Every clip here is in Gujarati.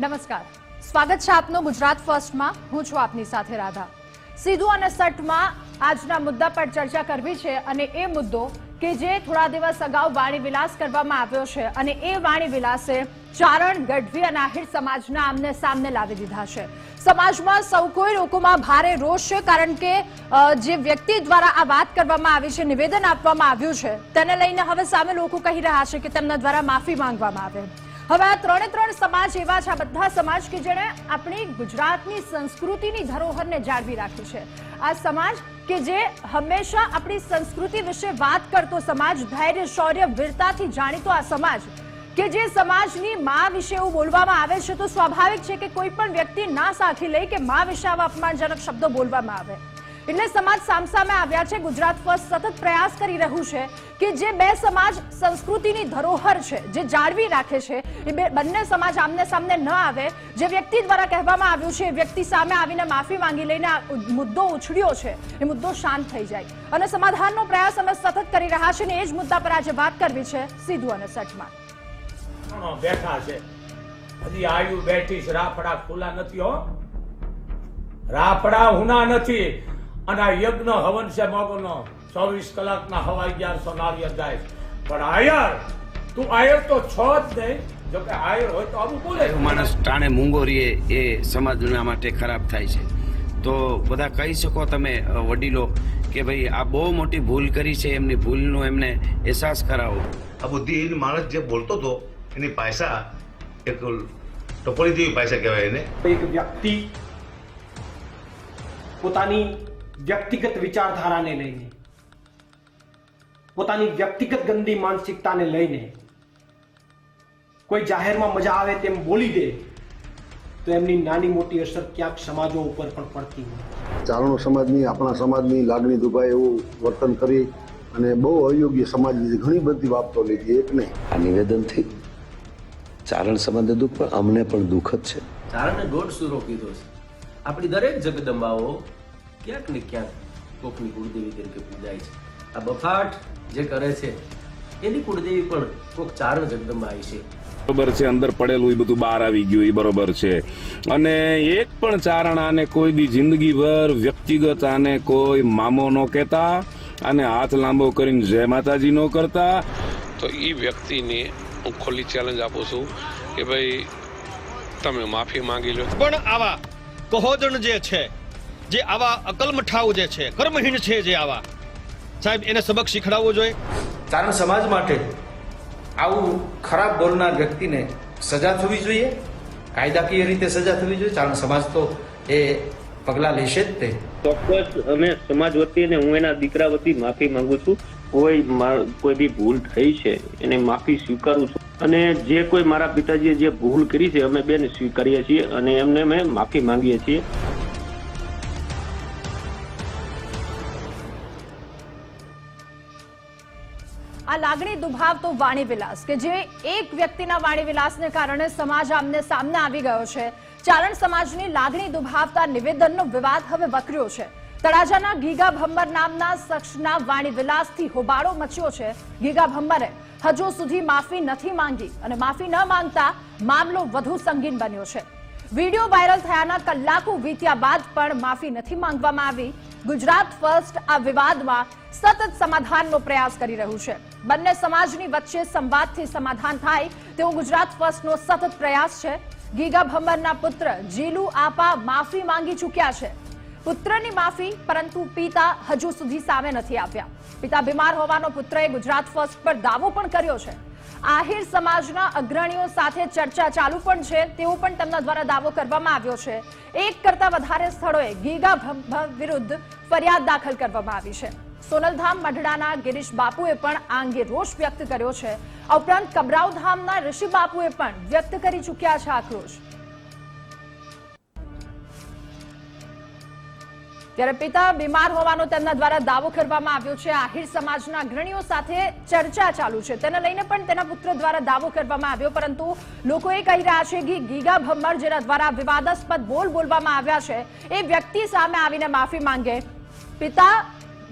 નમસ્કાર. સ્વાગત છે આપનું ગુજરાત ફર્સ્ટમાં. હું છું આપની સાથે રાધા. સીધું અને સટમાં આજના મુદ્દા પર ચર્ચા કરવી છે અને એ મુદ્દો કે જે થોડા દિવસ અગાઉ વાણી વિલાસ કરવામાં આવ્યો છે અને એ વાણી વિલાસે ચારણ, ગઢવી અને આહિર સમાજના આમને સામને લાવી દીધા છે. સમાજમાં સૌ કોઈ લોકોમાં ભારે રોષ છે કારણ કે જે વ્યક્તિ દ્વારા આ વાત કરવામાં આવી છે, નિવેદન આપવામાં આવ્યું છે, તેને લઈને હવે સામે લોકો કહી રહ્યા છે કે તેમના દ્વારા માફી માંગવામાં આવે. હવે આ ત્રણે ત્રણ સમાજ એવા છે, આ બધા સમાજ કે જેણે આપણી ગુજરાતની સંસ્કૃતિની ધરોહરને જાળવી રાખી છે. આ સમાજ કે જે હંમેશા આપણી સંસ્કૃતિ વિશે વાત કરતો સમાજ, ધૈર્ય, શૌર્ય, વીરતાથી જાણીતો આ સમાજ કે જે સમાજની માં વિશે એવું બોલવામાં આવે છે, તો સ્વાભાવિક છે કે કોઈ પણ વ્યક્તિ ના સાથી લઈ કે માં વિશે આવા અપમાનજનક શબ્દો બોલવામાં આવે. એટલે સમાજ સામસામે આવ્યા છે. ગુજરાત ફર્સ્ટ સતત પ્રયાસ કરી રહ્યું છે કે જે બે સમાજ સંસ્કૃતિની ધરોહર છે, જે જાળવી રાખે છે, એ બંને સમાજ આમને સામને ન આવે. જે વ્યક્તિ દ્વારા કહેવામાં આવ્યું છે વ્યક્તિ સામે આવીને માફી માંગી લઈને મુદ્દો ઉછળ્યો છે. એ મુદ્દો શાંત થઈ જાય. અને સમાધાનનો પ્રયાસ અમે સતત કરી રહ્યા છીએ ને એ જ મુદ્દા પર આજે વાત કરવી છે સીધું અને સચમાં. બેઠા છે? હજી આયુ બેઠી રાફડા ખુલ્લા નથી હો. રાફડા હુના નથી. અને આ યજ્ઞ હવન છે મગનો ચોવીસ કલાકના હવા અગિયારસો નારિયેળ જાય. પણ આયર તું આયર તો છો જ નહીં જોકે આયર હોય તો આવું બોલે. માણસ ટાણે મૂંગો રીએ એ સમાજના માટે ખરાબ થાય છે. તો બધા કહી શકો તમે વડીલો કે ભાઈ આ બહુ મોટી ભૂલ કરી છે એમની ભૂલનો એમને અહેસાસ કરાવો. આ બુદ્ધિહીન માણસ જે બોલતો હતો એની પાયસા એક ટપોળી જેવી પાયસા કહેવાય એને. એક વ્યક્તિ પોતાની વ્યક્તિગત વિચારધારાને લઈને પોતાની વ્યક્તિગત ગંદી માનસિકતાને લઈને કોઈ જાહેરમાં મજા આવે તેમ બોલી દે તો એમની નાની મોટી અસર ક્યાંક સમાજો ઉપર પણ પડતી હોય. ચારણો સમાજની આપણા સમાજની લાગણી દુભાય એવું વર્તન કરી અને બહુ અયોગ્ય સમાજની ઘણી બધી બાબતો લીધી એક નહીં. આ નિવેદનથી ચારણ સમાજને દુઃખ પણ અમને પણ દુઃખ જ છે. ચારણને ગોડ સુરો કીધો છે. આપણી દરેક જગદંબાઓ ક્યાંક ને ક્યાંક કોકની કુળદેવી તરીકે પૂજાય છે. આ બફાટ જે કરે છે એની કુળદેવી પણ કોક ચાર જગદંબા આવી છે. બરોબર છે અંદર પડેલું એ બધું બહાર આવી ગયું એ બરોબર છે. અને એક પણ ચારણ આને કોઈ બી જિંદગીભર વ્યક્તિગત આને કોઈ મામો ન કહેતા અને હાથ લાંબો કરીને જય માતાજી નો કરતા. તો એ વ્યક્તિને હું ખુલ્લી ચેલેન્જ આપું છું કે ભાઈ તમે માફી માંગી લો. પણ આવા કહોજણ જે છે જે આવા અકલમઠાઓ જે છે કર્મહીન છે જે આવા સાહેબ એને સબક શીખડાવવો જોઈએ. ચારણ સમાજ માટે આવું ખરાબ બોલનાર વ્યક્તિને સજા થવી જોઈએ? કાયદાકીય રીતે સજા થવી જોઈએ? ચારણ સમાજ તો એ પગલાં લેશે જ તે. ચોક્કસ અમે સમાજ વતી અને હું એના દીકરા વતી માફી માંગુ છું. કોઈ માર- કોઈ બી ભૂલ થઈ છે એને માફી સ્વીકારું છું. અને જે કોઈ મારા પિતાજીએ જે ભૂલ કરી છે અમે બેને સ્વીકારીએ છીએ અને એમને અમે માફી માંગીએ છીએ. આ લાગણી દુભાવતો વાણી વિલાસ કે જે એક વ્યક્તિના વાણી વિલાસને કારણે સમાજ આમને સામને આવી ગયો છે. ચારણ સમાજની લાગણી દુભાવતા નિવેદનનો વિવાદ હવે વકર્યો છે. તળાજાના ગીગા ભમ્બર નામના શખ્સના વાણી વિલાસથી હોબાળો મચ્યો છે. ગીગા ભમ્બરે હજુ સુધી માફી નથી માંગી અને માફી ન માંગતા મામલો વધુ સંગીન બન્યો છે. વીડિયો વાયરલ થયાના કલાકો વીત્યા બાદ પણ માફી નથી માંગવામાં આવી. ગુજરાત ફર્સ્ટ આ વિવાદમાં સતત સમાધાનનો પ્રયાસ કરી રહ્યું છે. બંને સમાજની વચ્ચે સંવાદથી સમાધાન થાય તેવો ગુજરાત ફર્સ્ટનો સતત પ્રયાસ છે. ગીગા ભંબરના પુત્ર જીલુ આપા માફી માંગી ચૂક્યા છે. પુત્રની માફી પરંતુ પિતા હજુ સુધી સામે નથી આવ્યા. પિતા બીમાર હોવાનો પુત્રએ ગુજરાત ફર્સ્ટ પર દાવો પણ કર્યો છે. આહિર સમાજના અગ્રણીઓ સાથે ચર્ચા ચાલુ પણ છે. તેવો પણ તેમના દ્વારા દાવો કરવામાં આવ્યો છે. એક કરતા વધારે સ્થળોએ ગીગા વિરુદ્ધ ફરિયાદ દાખલ કરવામાં આવી છે. સોનલધામ, મઢડાના ગિરીશ બાપુએ પણ આ અંગે રોષ વ્યક્ત કર્યો છે. ઉપરાંત કબરાવધામના ઋષિ બાપુએ પણ વ્યક્ત કરી ચૂક્યા છે આક્રોશ. ત્યારે પિતા બીમાર હોવાનો તેમના દ્વારા દાવો કરવામાં આવ્યો છે, આહિર સમાજના અગ્રણીઓ સાથે ચર્ચા ચાલુ છે. તેને લઈને પણ તેના પુત્ર દ્વારા દાવો કરવામાં આવ્યો, પરંતુ લોકો એ કહી રહ્યા છે કે ગીગા ભમ્મર જેના દ્વારા વિવાદાસ્પદ બોલ બોલવામાં આવ્યા છે, એ વ્યક્તિ સામે આવીને માફી માંગે. પિતા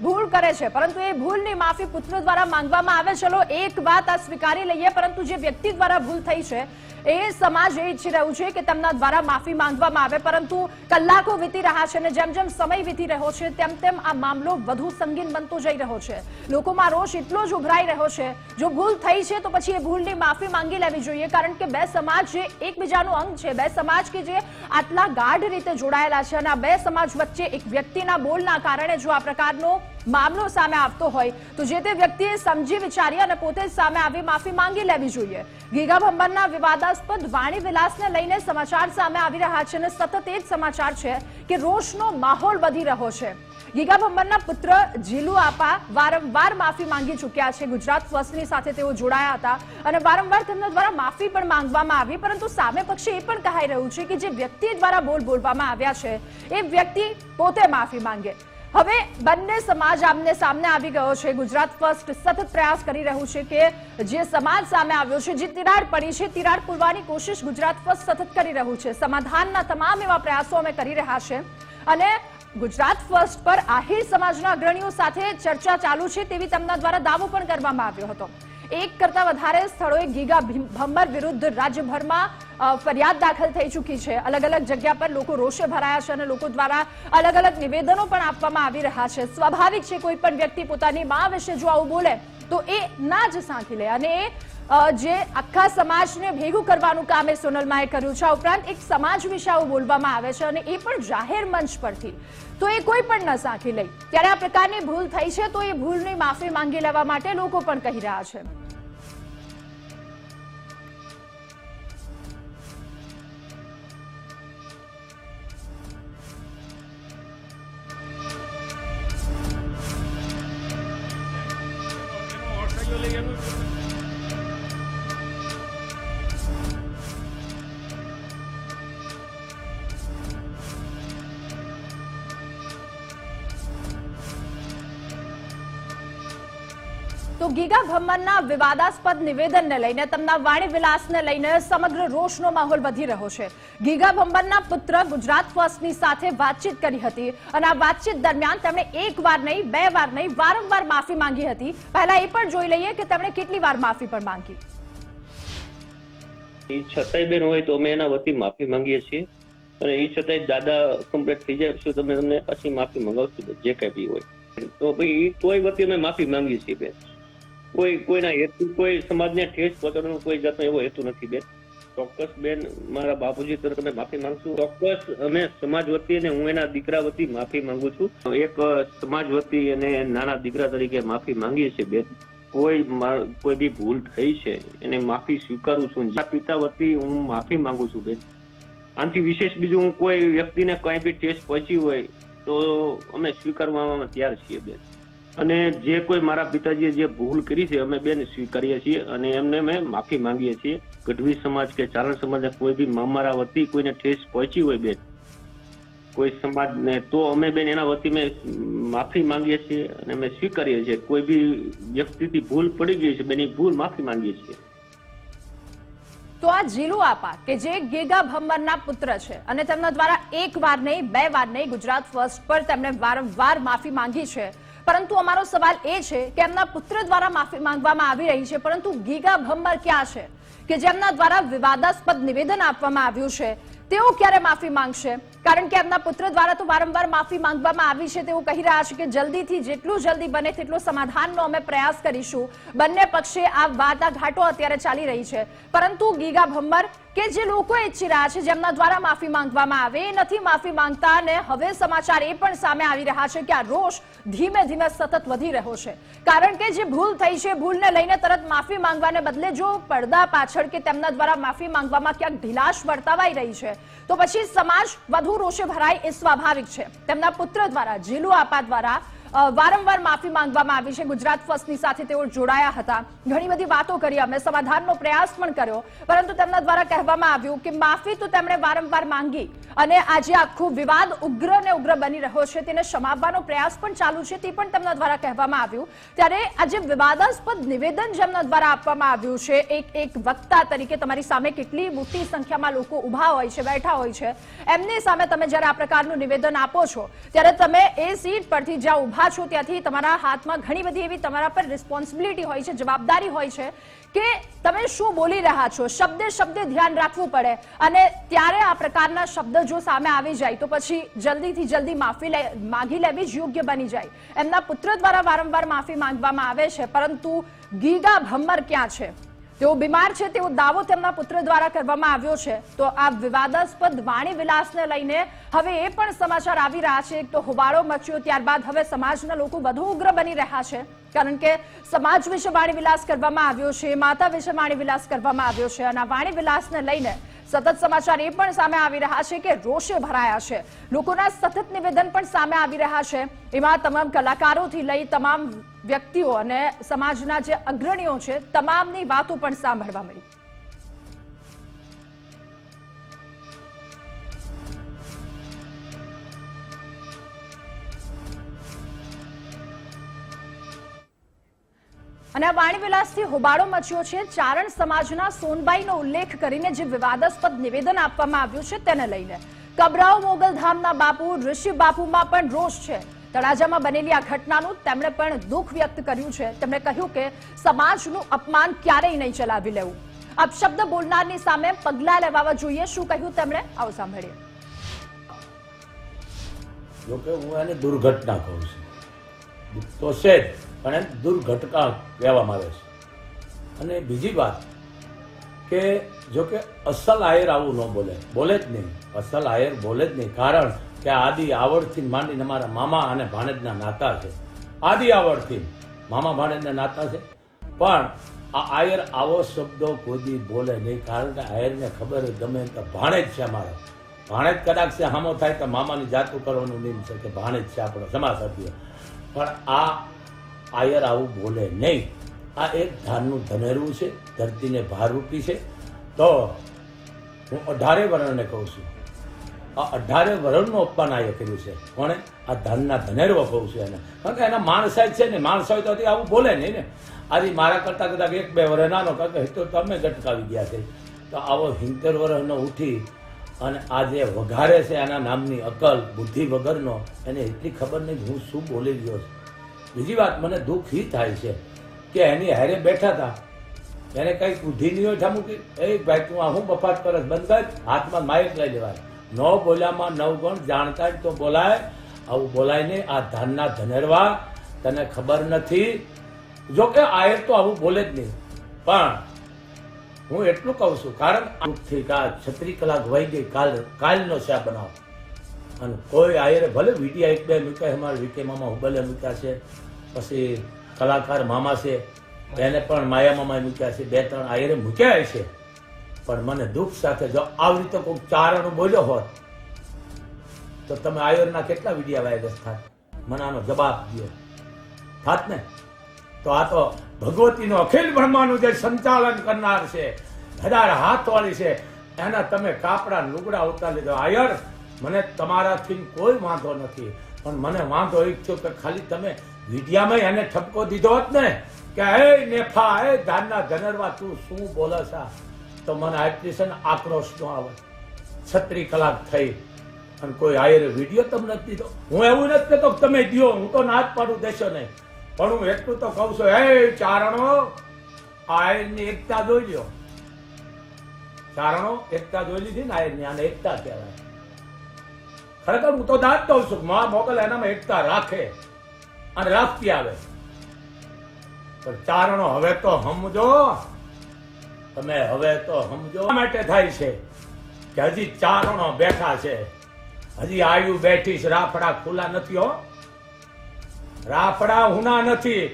ભૂલ કરે છે, પરંતુ એ ભૂલની માફી પુત્ર દ્વારા માંગવામાં આવે. ચલો, એક વાત આ સ્વીકારી લઈએ, પરંતુ જે વ્યક્તિ દ્વારા ભૂલ થઈ છે એ સમાજ એ ઈચ્છી રહ્યું છે કે તેમના દ્વારા માફી માંગવામાં આવે, પરંતુ કલાકો વીતી રહ્યા છે અને જેમ જેમ સમય વીતી રહ્યો છે, તેમ તેમ આ મામલો વધુ સંગીન બનતો જઈ રહ્યો છે. લોકોમાં રોષ એટલો જ ઉભરાઈ રહ્યો છે, જો ભૂલ થઈ છે તો પછી એ ભૂલની માફી માંગી લેવી જોઈએ, કારણ કે બે સમાજ જે એકબીજાનું અંગ છે, બે સમાજ કે જે આટલા ગાઢ રીતે જોડાયેલા છે અને આ બે સમાજ વચ્ચે એક વ્યક્તિના બોલના કારણે જો આ પ્રકારનો મામલો સામે આવતો હોય તો જે તે વ્યક્તિએ સમજી વિચારી અને પોતે સામે આવી માફી માંગી લેવી જોઈએ. ગીગા ભંબરના વિવાદાસ્પદ વાણી વિલાસને લઈને સમાચાર સામે આવી રહ્યા છે અને સતત એ જ સમાચાર છે કે રોષનો માહોલ વધી રહ્યો છે. ગીગા ભંબરના પુત્ર જીલુ આપા વારંવાર માફી માંગી ચૂક્યા છે. ગુજરાત ફર્સ્ટની સાથે તેઓ જોડાયા હતા અને વારંવાર તેમના દ્વારા માફી પણ માંગવામાં આવી, પરંતુ સામે પક્ષે એ પણ કહાઈ રહ્યું છે કે જે વ્યક્તિ દ્વારા બોલ બોલવામાં આવ્યા છે, એ વ્યક્તિ પોતે માફી માંગે. હવે બંને સમાજ આમને સામને આવી ગયો છે. ગુજરાત ફર્સ્ટ સતત પ્રયાસ કરી રહ્યું છે કે જે સમાજ સામે આવ્યો છે, જે તિરાડ પડી છે, તિરાડ પૂરવાની કોશિશ ગુજરાત ફર્સ્ટ સતત કરી રહ્યું છે. સમાધાનના તમામ એવા પ્રયાસો અમે કરી રહ્યા છે અને ગુજરાત ફર્સ્ટ પર આહિર સમાજના અગ્રણીઓ સાથે ચર્ચા ચાલુ છે તેવી તેમના દ્વારા દાવો પણ કરવામાં આવ્યો હતો. એક કરતા વધારે સ્થળોએ ગીગા ભીમ- ભમ્બર વિરુદ્ધ રાજ્યભરમાં ફરિયાદ દાખલ થઈ ચૂકી છે. અલગ અલગ જગ્યા પર લોકો રોષે ભરાયા છે અને લોકો દ્વારા અલગ અલગ નિવેદનો પણ આપવામાં આવી રહ્યા છે. સ્વાભાવિક છે, કોઈ પણ વ્યક્તિ પોતાની મા વિશે જો આવું બોલે, તો એ ના જ સાંખી લે. અને એ જે આખા સમાજને ભેગું કરવાનું કામ એ સોનલમાએ કર્યું છે. આ ઉપરાંત એક સમાજ વિશે આવું બોલવામાં આવે છે અને એ પણ જાહેર મંચ પરથી. તો એ કોઈ પણ ન સાંખી લે. ત્યારે આ પ્રકારની ભૂલ થઈ છે, તો એ ભૂલની માફી માંગી લેવા માટે લોકો પણ કહી રહ્યા છે. તો ગીગા ભમ્મરના વિવાદાસ્પદ નિવેદનને લઈને તેમના વાણી વિલાસને લઈને સમગ્ર રોષનો માહોલ વધી રહ્યો છે. ગીગા ભંબરના પુત્ર ગુજરાત ફર્સ્ટની સાથે વાતચીત કરી હતી અને આ વાતચીત દરમિયાન તેમણે એક વાર નહીં, બે વાર નહીં, વારંવાર માફી માંગી હતી. પહેલા એ પણ જોઈ લઈએ કે તેમણે કેટલી વાર માફી પણ માંગી. એ છતાંય બેન હોય તો અમે એના વતી માફી માંગીએ છીએ. અને એ છતાંય દાદા કમ્પ્લીટ થઈ જાય શું તમે તમને પછી માફી મંગાવશું જે કઈ બી હોય. તો ભાઈ તોય વતી અમે માફી માંગીએ છીએ બેન. કોઈ, કોઈના હેતુ, કોઈ સમાજને ઠેસ પહોંચાડવાનો કોઈ જાતનો એવો હેતુ નથી બેન. ચોક્કસ બેન, મારા બાપુજી તરફ તમે માફી માંગશું. ચોક્કસ અમે સમાજ વતી અને હું એના દીકરા વતી માફી માંગુ છું. એક સમાજ વતી અને નાના દીકરા તરીકે માફી માંગીએ છીએ બેન. કોઈ કોઈ બી ભૂલ થઈ છે, એને માફી સ્વીકારું છું. જ્યાં પિતા વતી હું માફી માંગુ છું બેન. આનાથી વિશેષ બીજું હું કોઈ વ્યક્તિને કઈ બી ટેસ્ટ પહોંચી હોય, તો અમે સ્વીકારવામાં તૈયાર છીએ બેન. અને જે કોઈ મારા પિતાજીએ જે ભૂલ કરી છે, અમે બેન સ્વીકારીએ છીએ અને એમને અમે માફી માંગીએ છીએ. ગઢવી સમાજ કે ચારણ સમાજના કોઈ બી મામારા વતી કોઈને ઠેસ પહોંચી હોય બેન, કોઈ સમાજને, તો અમે બેન એના વતી મેં માફી માંગીએ છીએ અને અમે સ્વીકારીએ છીએ. કોઈ બી વ્યક્તિથી ભૂલ પડી ગઈ છે, બેન ભૂલ માફી માંગીએ છીએ. તો આ જીલુ આપા, કે જે ગેગા ભમ્મરના પુત્ર છે અને તેમના દ્વારા એક વાર નહીં, બે વાર નહીં ગુજરાત ફર્સ્ટ પર તેમણે વારંવાર માફી માંગી છે પરંતુ અમારો સવાલ એ છે કે એમના પુત્ર દ્વારા માફી માંગવામાં આવી રહી છે, પરંતુ ગીગા ભમ્બર ક્યાં છે? કે જેમના દ્વારા વિવાદાસ્પદ નિવેદન આપવામાં આવ્યું છે, તેઓ ક્યારે માફી માંગશે? કારણ કે એમના પુત્ર દ્વારા તો વારંવાર માફી માંગવામાં આવી છે, તેઓ કહી રહ્યા છે કે જલ્દીથી જેટલું જલ્દી બને તેટલો સમાધાનનો અમે પ્રયાસ કરીશું. બંને પક્ષે આ વાટાઘાટો અત્યારે ચાલી રહી છે. પરંતુ ગીગા ભમ્બર કે જે લોકો ઈચ્છી રહ્યા છે, જેમના દ્વારા માફી માંગવામાં આવે નથી માફી માંગતા અને હવે સમાચાર એ પણ સામે આવી રહ્યા છે કે આ રોષ ધીમે ધીમે સતત વધી રહ્યો છે. કારણ કે જે ભૂલ થઈ છે, ભૂલને લઈને તરત માફી માંગવાને બદલે જો પડદા પાછળ કે તેમના દ્વારા માફી માંગવામાં ક્યાંક ઢીલાશ વર્તાવાઈ રહી છે, તો પછી સમાજ વધુ રોષે ભરાય એ સ્વાભાવિક છે. તેમના પુત્ર દ્વારા જીલુ આપા દ્વારા વારંવાર માફી માંગવામાં આવી છે. ગુજરાત ફર્સ્ટની સાથે તેઓ જોડાયા હતા. ઘણી બધી વાતો કરી. અમે સમાધાનનો પ્રયાસ પણ કર્યો. પરંતુ તેમના દ્વારા કહેવામાં આવ્યું કે માફી તો તેમણે વારંવાર માંગી અને આજે આખો વિવાદ ઉગ્ર ને ઉગ્ર બની રહ્યો છે. તેને સમાવવાનો પ્રયાસ પણ ચાલુ છે તે પણ તેમના દ્વારા કહેવામાં આવ્યું. ત્યારે આજે વિવાદાસ્પદ નિવેદન જેમના દ્વારા આપવામાં આવ્યું છે, એક એક વક્તા તરીકે તમારી સામે કેટલી મોટી સંખ્યામાં લોકો ઊભા હોય છે, બેઠા હોય છે. એમની સામે તમે જ્યારે આ પ્રકારનું નિવેદન આપો છો, ત્યારે તમે એ સીટ પરથી જ્યાં ઊભા ઊભા છો ત્યાંથી તમારા હાથમાં ઘણી બધી એવી તમારા પર રિસ્પોન્સિબિલિટી હોય છે, જવાબદારી હોય છે કે તમે શું બોલી રહ્યા છો? શબ્દે શબ્દે ધ્યાન રાખવું પડે અને ત્યારે આ પ્રકારના શબ્દ જો સામે આવી જાય તો પછી જલ્દીથી જલ્દી માફી લે- માગી લેવી જ યોગ્ય બની જાય. એમના પુત્ર દ્વારા વારંવાર માફી માંગવામાં આવે છે, પરંતુ ગીગા ભમ્મર ક્યાં છે? તેઓ બીમાર છે, તેવો દાવો તેમના પુત્ર દ્વારા કરવામાં આવ્યો છે. તો આ વિવાદાસ્પદ વાણી વિલાસને લઈને હવે એ પણ સમાચાર આવી રહ્યા છે. તો હોબાળો મચ્યો, ત્યારબાદ હવે સમાજના લોકો વધુ ઉગ્ર બની રહ્યા છે. કારણ કે સમાજ વિશે વાણી વિલાસ કરવામાં આવ્યો છે, માતા વિશે વાણી વિલાસ કરવામાં આવ્યો છે. અને આ વાણી વિલાસને લઈને સતત સમાચાર એ પણ સામે આવી રહ્યા છે કે રોષે ભરાયા છે. લોકોના સતત નિવેદન પણ સામે આવી રહ્યા છે. એમાં તમામ કલાકારોથી લઈ તમામ વ્યક્તિઓ અને સમાજના જે અગ્રણીઓ છે, તમામની વાતો પણ સાંભળવા મળી. અને આ વાણી હોબાળો મચ્યો છે. ચારણ સમાજના સોનબાઈનો ઉલ્લેખ કરીને જે વિવાદાસ્પદ નિવેદન આપવામાં આવ્યું છે તેને લઈને. કબરાઓ મોગલધામના બાપુ, ઋષિ બાપુમાં પણ રોષ છે. તળાજામાં બનેલી આ ઘટનાનું તેમણે પણ દુઃખ વ્યક્ત કર્યું છે. તેમણે કહ્યું કે સમાજનું અપમાન ક્યારેય નહીં ચલાવી લેવું. અપશબ્દ બોલનારની સામે પગલાં લેવા જોઈએ, શું કહ્યું તેમણે? આવો સાંભળીએ. જોકે હું એને દુર્ઘટના કહું છું. તો છે પણ એને દુર્ઘટના કહેવામાં આવે છે. અને બીજી વાત કે જો કે અસલ આયર આવું ન બોલે. બોલે જ નહીં. અસલ આયર બોલે જ નહીં. કારણ કે આદિ આવડથી માંડીને મારા મામા અને ભાણેજના નાતા છે. આદિ આવડથી મામા ભાણેજના નાતા છે. પણ આ આયર આવો શબ્દો કોઈ બોલે નહીં, કારણ કે આયરને ખબર ગમે તો ભાણેજ છે અમારો. ભાણેજ કદાચ છે, હામો થાય તો મામાની જાતું કરવાનું નિયમ છે કે ભાણેજ છે આપણો સમાજ સભ્ય પણ આ આયર આવું બોલે નહીં. આ એક ધાનનું ધનેરવું છે, ધરતીને ભારરૂપી છે. તો હું અઢારે વર્ણને કહું છું. આ અઢારે વરણનું અપમાન આ કર્યું છે. કોણે? આ ધનના ધનેરવો કહું છું એને. કારણ કે એના માણસાઈ છે ને માણસાઈ તો આવું બોલે નહીં ને. આજે મારા કરતાં કદાચ એક બે વર્ષ નાનો, કારણ કે તો તમે ગટકાવી ગયા છે. તો આવો હિંતર વરહનો ઉઠી અને આ જે વઘારે છે એના નામની અકલ, બુદ્ધિ વગરનો, એને એટલી ખબર નહીં હું શું બોલી ગયો છું. બીજી વાત, મને દુઃખ એ થાય છે કે એની હારે બેઠા હતા એને કંઈક બુદ્ધિ નહીં હોય ઠામું કે એ ભાઈ તું આ હું બફાટ કરસ? બંધ હાથમાં માયક લઈ લેવાય ન બોલ્યામાં નવ ગણ જાણતા તો બોલાય. આવું બોલાય નહીં આ ધાનના ધનેરવા. તને ખબર નથી. જો કે આયર તો આવું બોલે જ નહીં. પણ હું એટલું કહું છું, કારણ આ છત્રી કલાક વહી ગઈ, કાલ કાલનો છે આ બનાવ? અને કોઈ આયરે ભલે વિડીયા એક બે મૂક્યા અમારા વીકે મામા હુબલે મૂક્યા છે, પછી કલાકાર મામા છે એને પણ માયા મામા મૂક્યા છે, બે ત્રણ આયરે મૂક્યા છે. પણ મને દુઃખ સાથે જો આવી રીતે કોઈ ચારણ બોલ્યો હોત, તો તમે આયોરના કેટલા વિડીયા વાયરસ થાત? મને આનો જવાબ દો થાત ને? તો આ તો ભગવતીનો અખિલ બ્રહ્માનું જે સંચાલન કરનાર છે હજાર હાથવાળી છે, એના તમે કાપડા લુગડા ઉતાર લીધો. આયર, મને તમારાથી કોઈ વાંધો નથી. પણ મને વાંધો ઈચ્છો કે ખાલી તમે વિડિયામાં એને ઠપકો દીધો હોત ને, કે, હે નેફા, હે ધાનના ધનરવા તું શું બોલે છે? તો મને આટલી છે ને આક્રોશ નો આવે. છત્રી કલાક થઈ અને કોઈ આયરે વીડિયો તમને નથી દીધો. હું એવું નથી કહેતો તમે દ્યો, હું તો ના પાડું, દેશો નહીં. પણ હું એટલું તો કહું છું, હે, ચારણો, આયરની એકતા જોઈ લો ચારણો, એકતા જોઈ લીધી ને આયરની, આને એકતા કહેવાય. ખરેખર હું તો દાંત કહું છું મા મોગલ એનામાં એકતા રાખે અને રાખતી આવે. પણ ચારણો હવે તો સમજો તમે હવે તો સમજો. માટે થાય છે કે હજી ચારણો બેઠા છે? હજી આયુ બેઠી રાફડા ખુલ્લા નથી હો. રાફડા હુના નથી.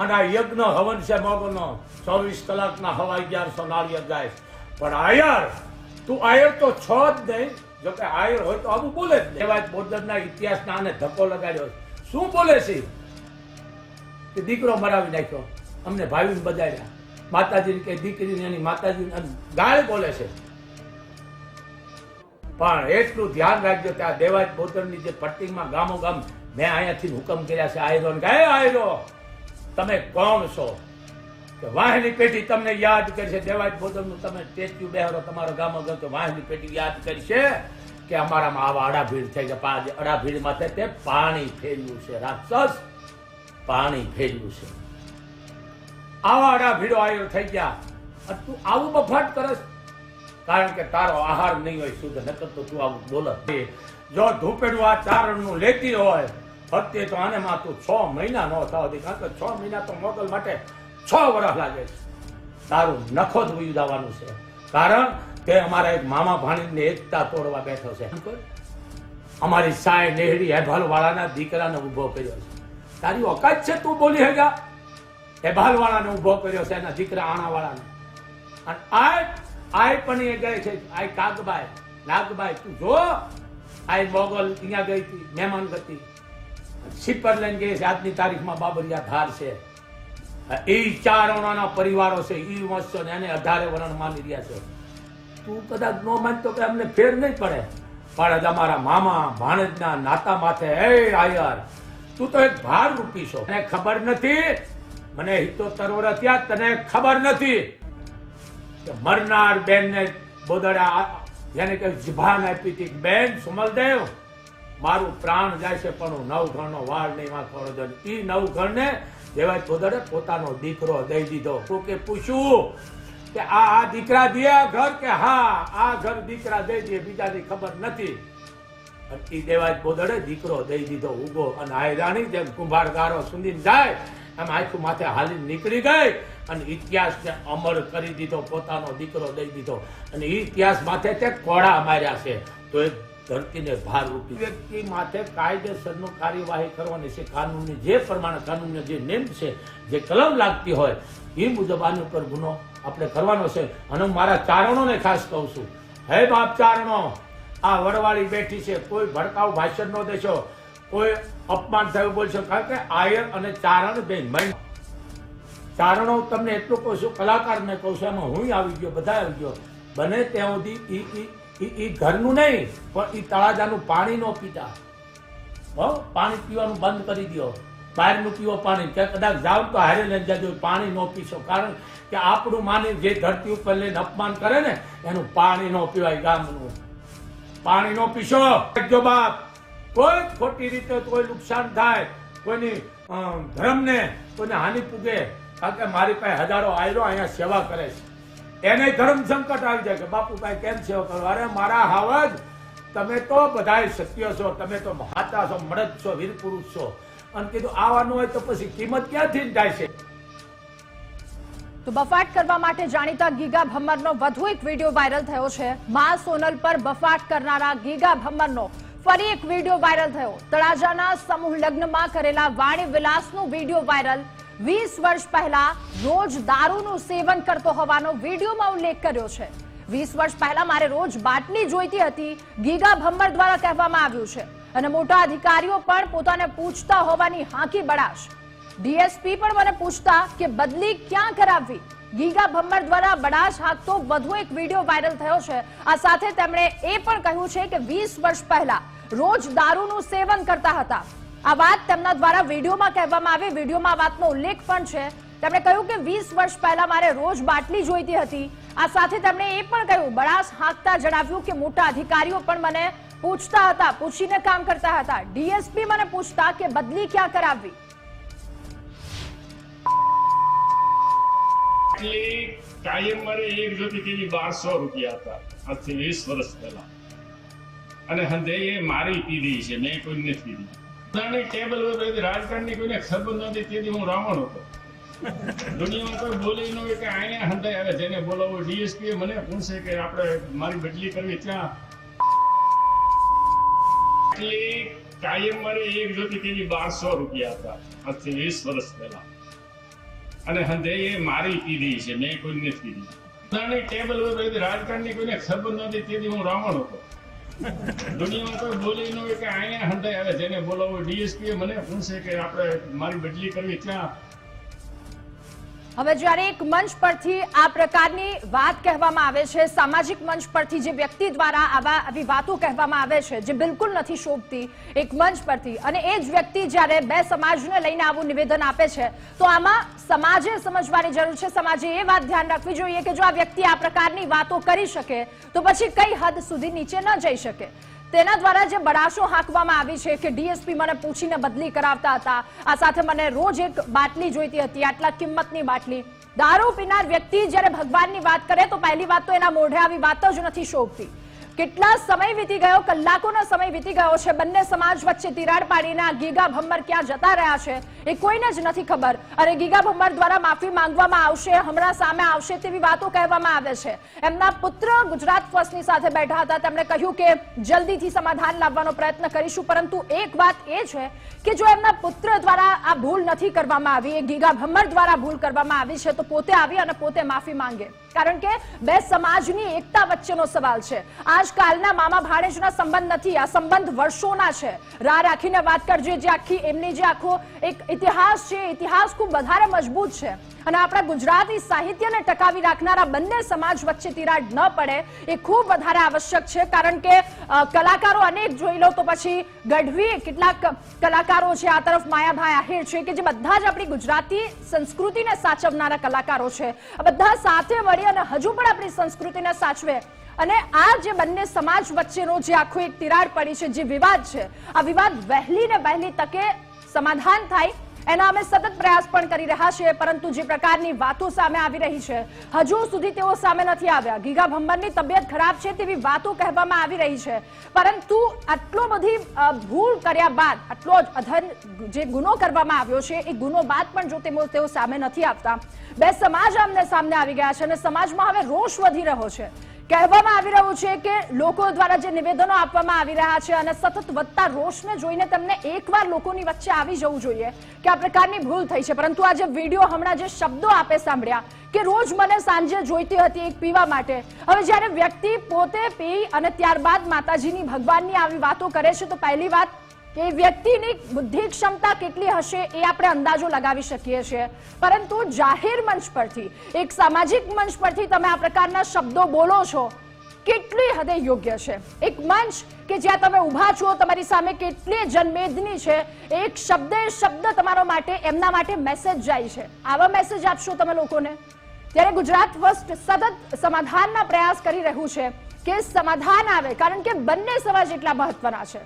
અને આ યજ્ઞ હવન છે મગનો. ચોવીસ કલાકના હવા અગિયારસો નાળિયેર જાય. પણ આયર, તું આયર તો છો જ નહીં. જો કે આયર હોય તો આવું બોલે જ એવા બોદરના ઇતિહાસના આને ધક્કો લગાડ્યો શું બોલે છે? કે દીકરો મરાવી નાખ્યો. અમને ભાઈ બજાડ્યા માતાજી કે દીકરીને એની માતાજી ગાળ બોલે છે. પણ એટલું ધ્યાન રાખજો કે આ દેવાજ બોતરની જે પટ્ટીમાં ગામો ગામ મેં અહીંયાથી હુકમ કર્યા છે, આયરો ને કહે આયરો, તમે કોણ છો? કે વાહની પેટી તમને યાદ કરશે, દેવાજ બોતરનું તમે સ્ટેચ્યુ બેહારો તમારા ગામો ગામ કે વાહની પેટી યાદ કરશે કે અમારામાં આવા અડાભીડ થઈ ગયા. પણ આજે અડાભીડ માથે તે પાણી ફેર્યું છે, રાક્ષસ પાણી ફેર્યું છે. આવા અડાભીડો આયો થઈ ગયા. તું આવું બફાટ કરસ? કારણ કે તારો આહાર નહીં હોય શુદ્ધ, નકર તો તું આવું બોલત જો ધૂપેડું આ ચારણનું લેતી હોય અત્યારે તો આને માં તું છ મહિના ન થવા દે, કારણ કે છ મહિના તો મોગલ માટે છ વર્ષ લાગે છે. તારું નખો જ જવાનું છે. કારણ કે અમારા એક મામા ભાણીને એકતા તોડવા બેઠો છે. અમારી સાય નેહડી હેભાલ વાળાના દીકરાને ઊભો કર્યો છે. તારી ઓકાત છે તું બોલી હગા? હેભાલ વાળાને ઊભો કર્યો છે, એના દીકરા આણા વાળાને અને આય આય પણ એ ગઈ છે, આય કાગબાઈ નાગબાઈ તું જો, આય મોગલ અહીંયા ગઈ હતી, મહેમાન ગતિ. સિપર લઈને ગઈ છે, આજની તારીખમાં બાબરિયા ધાર છે. એ ચારણોના પરિવારો છે એ વંશો ને એને અઢારે વરણ માની રહ્યા છે. તું કદાચ ન માનતો કે અમને ફેર નહીં પડે. પણ અમારા મામા, ભાણેજના નાતા માથે એ આયર, તું તો એક ભાર રૂપી છો. એને ખબર નથી મને હિતો તરવર ત્યાં તને ખબર નથી કે મરનાર બેન ને બોદડા જેને કે જીભાન આપી હતી. બેન સુમલદેવ, મારું પ્રાણ જાય છે, પણ હું નવ ઘરનો વાળ નહીં વાંખવાનો દઉં એ નવ ઘરને દેવાય બોદડે પોતાનો દીકરો દઈ દીધો. કોકે પૂછ્યું કે આ આ દીકરા દે ઘર કે હા? આ ઘર દીકરા દઈ દે, બીજાની ખબર નથી. એ દેવાજ પોદડે દીકરો દઈ દીધો ઉગો અને આય રાણી જેમ કુંભાર ગારો સુંદીને જાય એમ આખું માથે હાલી નીકળી ગઈ અને ઇતિહાસને અમર કરી દીધો, પોતાનો દીકરો દઈ દીધો. અને ઇતિહાસ માથે તે કોડા માર્યા છે. તો એ ધરતીને ભાર રૂપી વ્યક્તિ માથે કાયદેસરનું કાર્યવાહી કરવાની છે. કાનૂનની જે પ્રમાણે કાનૂનનો જે નિયમ છે, જે કલમ લાગતી હોય, એ મુજબ આની ઉપર ગુનો આપણે કરવાનો છે. અને હું મારા ચારણોને ખાસ કહું છું. હે બાપ ચારણો, આ વડવાળી બેઠી છે. કોઈ ભડકાવ ભાષણ ન દેશો. કોઈ અપમાન થયું બોલશો કારણ કે આયર અને ચારણ બે મહિન ચારણો તમને એટલું કહું છું કલાકારને કહું છું, એમાં હું આવી ગયો બધા આવી ગયો. બને ત્યાં સુધી ઈ ઈ ઘરનું નહીં, પણ ઈ તળાજાનું પાણી ન પીતા. હો, પાણી પીવાનું બંધ કરી દો બહારનું પીવો પાણી. કે કદાચ જાવ તો હારે લઈને જજો, પાણી ન પીશો. કારણ કે આપણું માની જે ધરતી ઉપર લઈને અપમાન કરે ને, એનું પાણી ન પીવાય ગામનું. પાણી ન પીશો. બાપ કોઈ ખોટી રીતે કોઈ નુકસાન થાય, કોઈની ધર્મને કોઈને હાનિ પૂગે, કારણ કે મારી પાસે હજારો આયરો અહીંયા સેવા કરે છે. એને ધર્મ સંકટ આવી જાય કે બાપુ ભાઈ કેમ સેવા કરો? અરે મારા હાવજ, તમે તો બધાય સત્ય છો, તમે તો મહાતા છો મળદ છો, વીર પુરુષ છો. અને કીધું આવવાનું હોય તો પછી કિંમત ક્યાંથી જાય છે? તો બફાટ કરવા માટે જાણીતા ગીગા ભમ્મરનો વધુ એક વીડિયો વાયરલ થયો છે. મા સોનલ પર બફાટ કરનારા ગીગા ભમ્મરનો ફરી એક વીડિયો વાયરલ થયો. તળાજાના સમૂહ લગ્નમાં કરેલા વાણી વિલાસનો વીડિયો વાયરલ. વીસ વર્ષ પહેલા રોજ દારૂનું સેવન કરતો હોવાનો વિડીયોમાં ઉલ્લેખ કર્યો છે. વીસ વર્ષ પહેલા મારે રોજ બાટલી જોઈતી હતી, ગીગા ભમ્મર દ્વારા કહેવામાં આવ્યું છે. અને મોટા અધિકારીઓ પણ પોતાને પૂછતા હોવાની હાંકી બળાશ ડીએસપી પણ મને પૂછતા કે બદલી ક્યાં કરાવવી? ગીગા ભમ્મર દ્વારા બડાશ હાકતો વધુ એક વીડિયો વાયરલ થયો છે. આ સાથે તેમણે એ પણ કહ્યું છે કે વીસ વર્ષ પહેલા રોજ દારૂનું સેવન કરતા હતા. આ વાત તેમના દ્વારા વિડીયોમાં કહેવામાં આવી. વિડીયોમાં વાતનો ઉલ્લેખ પણ છે. તેમણે કહ્યું કે વીસ વર્ષ પહેલા મારે રોજ બાટલી જોઈતી હતી. આ સાથે તેમણે એ પણ કહ્યું, બળાસ હાંકતા જણાવ્યું કે મોટા અધિકારીઓ પણ મને પૂછતા હતા, પૂછીને કામ કરતા હતા. ડીએસપી મને પૂછતા કે બદલી ક્યાં કરાવવી? કાયમ મારે એક જોતી તેની બારસો રૂપિયા હતા. આજથી વીસ વર્ષ પહેલા. અને હંધે મારી પીધી છે, મેં કોઈ નથી પીધી. ટેબલ રાજકારણની કોઈને ખબર નથી, તેથી હું રાવણ હતો. દુનિયામાં કોઈ બોલી ન હોય કે અહીંયા હંધાઈ આવે, જેને બોલાવો ડીએસપી મને પૂછશે કે આપણે મારી બદલી કરવી ત્યાં એટલી કાયમ મારે એક જોતી તેની બારસો રૂપિયા હતા આજથી વીસ વર્ષ પહેલા. અને હંધે એ મારી પીધી છે, મેં કોઈ નથી પીધી. પોતાની ટેબલ પર બધી રાજકારણની કોઈને ખબર નથી, તેથી હું રાવણ હતો. દુનિયામાં કોઈ બોલી ન હોય કે અહીંયા હંડાઈ આવે. જેને બોલાવો ડીએસપી મને પૂછે કે આપણે મારી બદલી કરવી ત્યાં હવે જ્યારે એક મંચ પરથી આ પ્રકારની વાત કહેવામાં આવે છે, સામાજિક મંચ પરથી જે વ્યક્તિ દ્વારા આવા આવી વાતો કહેવામાં આવે છે, જે બિલકુલ નથી શોભતી એક મંચ પરથી, અને એ જ વ્યક્તિ જ્યારે બે સમાજને લઈને આવું નિવેદન આપે છે, તો આમાં સમાજે સમજવાની જરૂર છે. સમાજે એ વાત ધ્યાન રાખવી જોઈએ કે જો આ વ્યક્તિ આ પ્રકારની વાતો કરી શકે, તો પછી કઈ હદ સુધી નીચે ન જઈ શકે. તેના દ્વારા જે બડાશો હાંકવામાં આવી છે કે ડીએસપી મને પૂછીને બદલી કરાવતા હતા. આ સાથે મને રોજ એક બાટલી જોઈતી હતી, આટલા કિંમતની બાટલી. દારૂ પીનાર વ્યક્તિ જ્યારે ભગવાનની વાત કરે તો પહેલી વાત તો એના મોઢે આવી વાત જ નથી શોભતી. કેટલા સમય વીતી ગયો? કલાકોનો સમય વીતી ગયો છે. બંને સમાજ વચ્ચે તિરાડ પાડીને ગીગા ભમ્મર ક્યાં જતા રહ્યા છે એ કોઈને જ નથી ખબર. અને ગીગા ભમ્મર દ્વારા માફી માંગવામાં આવશે, હમણાં સામે આવશે તેવી વાતો કહેવામાં આવે છે. એમના પુત્ર ગુજરાત ફર્સ્ટની સાથે બેઠા હતા. તેમણે કહ્યું કે જલ્દીથી સમાધાન લાવવાનો પ્રયત્ન કરીશું, પરંતુ એક વાત એ છે કે જો એમના પુત્ર દ્વારા આ ભૂલ નથી કરવામાં આવી, એ ગીગા ભમ્મર દ્વારા ભૂલ કરવામાં આવી છે, તો પોતે આવી અને પોતે માફી માંગે. કારણ કે બે સમાજની એકતા વચ્ચેનો સવાલ છે. આજકાલના મામા ભાણેજના સંબંધ નથી, આ સંબંધ વર્ષોના છે. રાહ રાખીને વાત કરજે, જે આખી એમની જે આખો એક ઇતિહાસ છે ઇતિહાસ ખૂબ વધારે મજબૂત છે. અને આપણા ગુજરાતી સાહિત્યને ટકાવી રાખનારા બંને સમાજ વચ્ચે તિરાડ ન પડે એ ખૂબ વધારે આવશ્યક છે. કારણ કે કલાકારો અનેક જોઈ લો તો પછી ગઢવી કેટલાક કલાકારો છે આ તરફ માયાભાઈ આહિર છે કે જે બધા જ આપણી ગુજરાતી સંસ્કૃતિને સાચવનારા કલાકારો છે. બધા સાથે મળી અને હજુ પણ આપણી સંસ્કૃતિને સાચવે. અને આ જે બંને સમાજ વચ્ચેનો જે આખો એક તિરાડ પડી છે, જે વિવાદ છે, આ વિવાદ વહેલી ને વહેલી તકે સમાધાન થાય એના અમે સતત પ્રયાસ પણ કરી રહ્યા છીએ, પરંતુ જે પ્રકારની વાતો સામે આવી રહી છે, હજુ સુધી તેઓ સામે નથી આવ્યા. ગીગા ભંબરની તબિયત ખરાબ છે તેવી વાતો કહેવામાં આવી રહી છે. પરંતુ આટલો બધી ભૂલ કર્યા બાદ, આટલો જ અધન, જે ગુનો કરવામાં આવ્યો છે, એ ગુનો બાદ પણ જો તેઓ સામે નથી આવતા, બે સમાજ આમને સામને આવી ગયા છે અને સમાજમાં હવે રોષ વધી રહ્યો છે. કહેવામાં આવી રહ્યું છે કે લોકો દ્વારા જે નિવેદનો આપવામાં આવી રહ્યા છે અને સતત વધતા રોષને જોઈને તમને એકવાર લોકોની વચ્ચે આવી જવું જોઈએ, કે આ પ્રકારની ભૂલ થઈ છે. પરંતુ આ જે વીડિયો હમણાં જે શબ્દો આપે સાંભળ્યા, કે રોજ મને સાંજે જોઈતી હતી એક પીવા માટે. હવે જ્યારે વ્યક્તિ પોતે પી અને ત્યારબાદ માતાજીની ભગવાનની આવી વાતો કરે છે, તો પહેલી વાત કે વ્યક્તિની બુદ્ધિ ક્ષમતા કેટલી હશે એ આપણે અંદાજો લગાવી શકીએ છીએ. પરંતુ જાહેર મંચ પરથી, એક સામાજિક મંચ પરથી તમે આ પ્રકારના શબ્દો બોલો છો, કેટલી હદે યોગ્ય છે? એક મંચ કે જ્યાં તમે ઊભા છો, તમારી સામે કેટલી જનમેદની છે, એક શબ્દે શબ્દ તમારો માટે, એમના માટે મેસેજ જાય છે. આવા મેસેજ આપશો તમે લોકોને? ત્યારે ગુજરાત ફર્સ્ટ સતત સમાધાનના પ્રયાસ કરી રહ્યું છે કે સમાધાન આવે, કારણ કે બંને સમાજ એટલા મહત્વના છે.